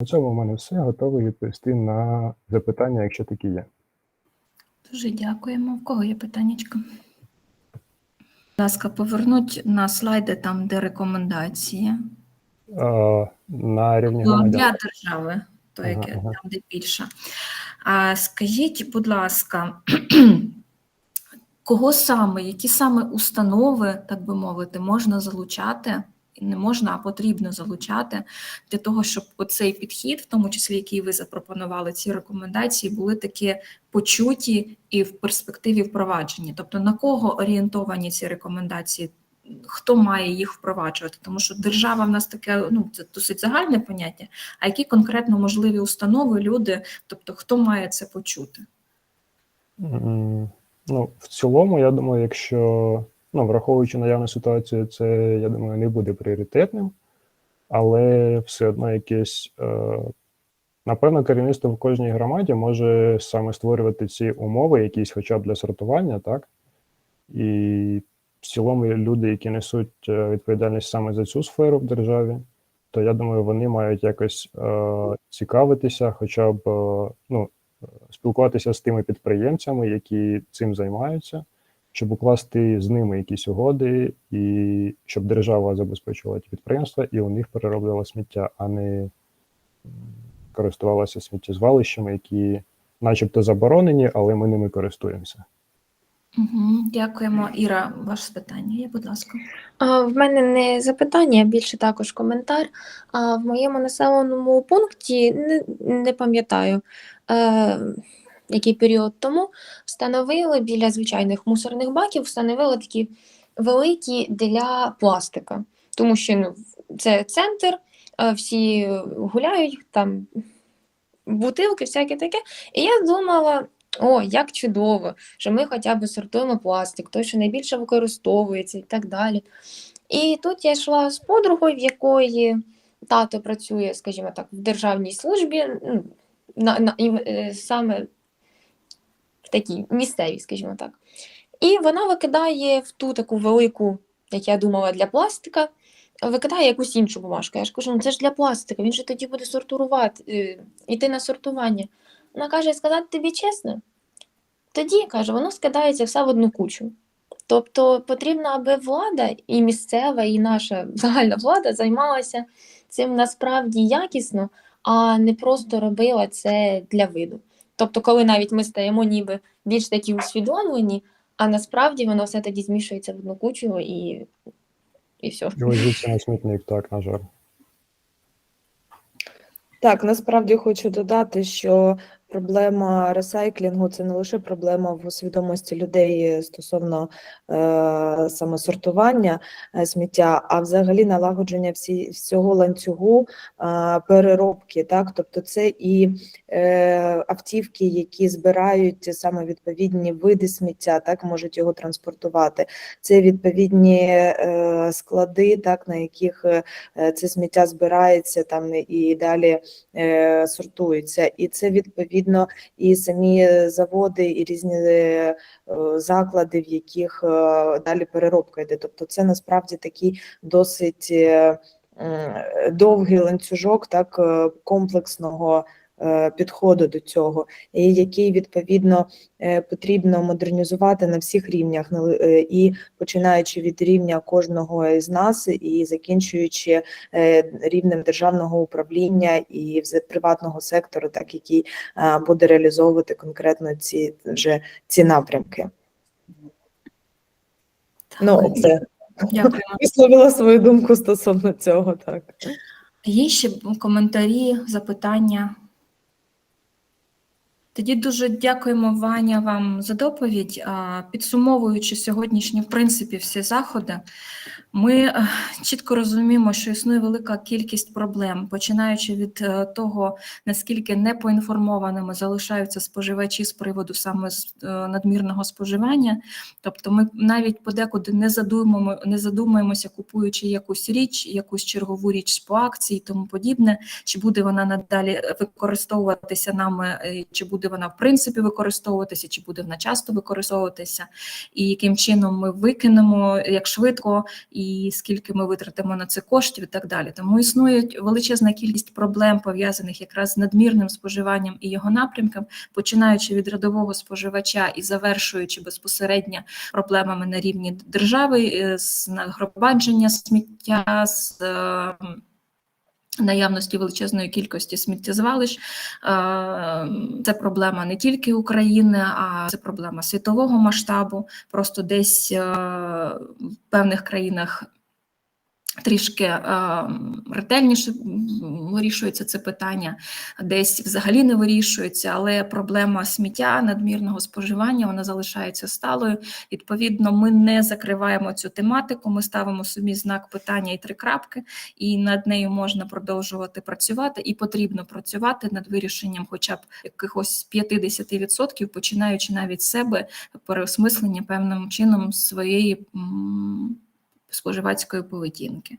На цьому в мене все. Готовий відповісти на запитання, якщо такі є. Дуже дякуємо. В кого є питаннячка? Будь ласка, повернуть на слайди там, де рекомендації. Е, На рівні Ну, громадян. Для держави, то яке ага. там, де більше. А скажіть, будь ласка, кого саме, які саме установи, так би мовити, можна залучати, не можна, а потрібно залучати для того, щоб оцей підхід, в тому числі який ви запропонували, ці рекомендації, були такі почуті і в перспективі впроваджені. Тобто на кого орієнтовані ці рекомендації? Хто має їх впроваджувати? Тому що держава в нас таке, ну це досить загальне поняття. А які конкретно можливі установи, люди, тобто хто має це почути? Ну, в цілому, я думаю, якщо ну, враховуючи наявну ситуацію, це я думаю не буде пріоритетним, але все одно якесь, е, напевно, керівництво в кожній громаді може саме створювати ці умови, якісь, хоча б для сортування, так? І в цілому люди, які несуть е, відповідальність саме за цю сферу в державі, то я думаю, вони мають якось е, цікавитися, хоча б е, ну, спілкуватися з тими підприємцями, які цим займаються, щоб укласти з ними якісь угоди, і щоб держава забезпечувала ті підприємства і у них перероблювала сміття, а не користувалася сміттєзвалищами, які начебто заборонені, але ми ними користуємося. Угу, дякуємо. Іра, ваше питання є, будь ласка. А, В мене не запитання, а більше також коментар. А в моєму населеному пункті не, не пам'ятаю, е, який період тому встановили біля звичайних мусорних баків, встановили такі великі для пластика. Тому що ну, це центр, е, всі гуляють, там бутилки, всяке таке. І я думала. О, як чудово, що ми хоча б сортуємо пластик, той, що найбільше використовується і так далі. І тут я йшла з подругою, в якої тато працює, скажімо так, в державній службі, ну, на, на, е, саме в такій місцевій, скажімо так. І вона викидає в ту таку велику, як я думала, для пластика, викидає якусь іншу бумажку. Я ж кажу, ну це ж для пластика, він же тоді буде сортувати, е, йти на сортування. Вона каже, сказати тобі чесно, тоді, каже, воно скидається все в одну кучу. Тобто потрібно, аби влада і місцева, і наша загальна влада займалася цим насправді якісно, а не просто робила це для виду. Тобто, коли навіть ми стаємо ніби більш такі усвідомлені, а насправді воно все тоді змішується в одну кучу і, і все. І на смітник, так, на жаль. Так, насправді хочу додати, що проблема ресайклінгу це не лише проблема в свідомості людей стосовно е, саме сортування е, сміття, а взагалі налагодження всі, всього ланцюгу е, переробки. Так? Тобто це і е, автівки, які збирають саме відповідні види сміття, так можуть його транспортувати. Це відповідні е, склади, так, на яких е, це сміття збирається там і далі е, сортується. І це відповідно і самі заводи, і різні е, заклади, в яких е, далі переробка йде. Тобто, це насправді такий досить е, довгий ланцюжок, так комплексного. Е, Підходу до цього, і який відповідно е, потрібно модернізувати на всіх рівнях, е, і починаючи від рівня кожного із нас, і закінчуючи рівнем державного управління і приватного сектору, так який буде реалізовувати конкретно ці вже ці напрямки. Ну, це висловила свою думку стосовно цього. Так. Є ще коментарі, запитання? Тоді дуже дякуємо, Ваня, вам за доповідь. Підсумовуючи сьогоднішні, в принципі, всі заходи, ми е, чітко розуміємо, що існує велика кількість проблем, починаючи від е, того, наскільки непоінформованими залишаються споживачі з приводу саме е, надмірного споживання. Тобто ми навіть подекуди не задумуємо, не задумуємося, купуючи якусь річ, якусь чергову річ по акції і тому подібне, чи буде вона надалі використовуватися нами, чи буде вона в принципі використовуватися, чи буде вона часто використовуватися, і яким чином ми викинемо, як швидко, і скільки ми витратимо на це коштів, і так далі. Тому існує величезна кількість проблем пов'язаних якраз з надмірним споживанням і його напрямком, починаючи від рядового споживача і завершуючи безпосередньо проблемами на рівні держави, е, з нагромадження сміття, з е, наявності величезної кількості сміттєзвалищ. Е, Це проблема не тільки України, а це проблема світового масштабу. Просто десь е, в певних країнах трішки е, ретельніше вирішується це питання, десь взагалі не вирішується, але проблема сміття, надмірного споживання, вона залишається сталою. Відповідно, ми не закриваємо цю тематику, ми ставимо собі знак питання і три крапки, і над нею можна продовжувати працювати, і потрібно працювати над вирішенням хоча б якихось 50%, починаючи навіть себе переосмислення певним чином своєї м, споживацької поведінки.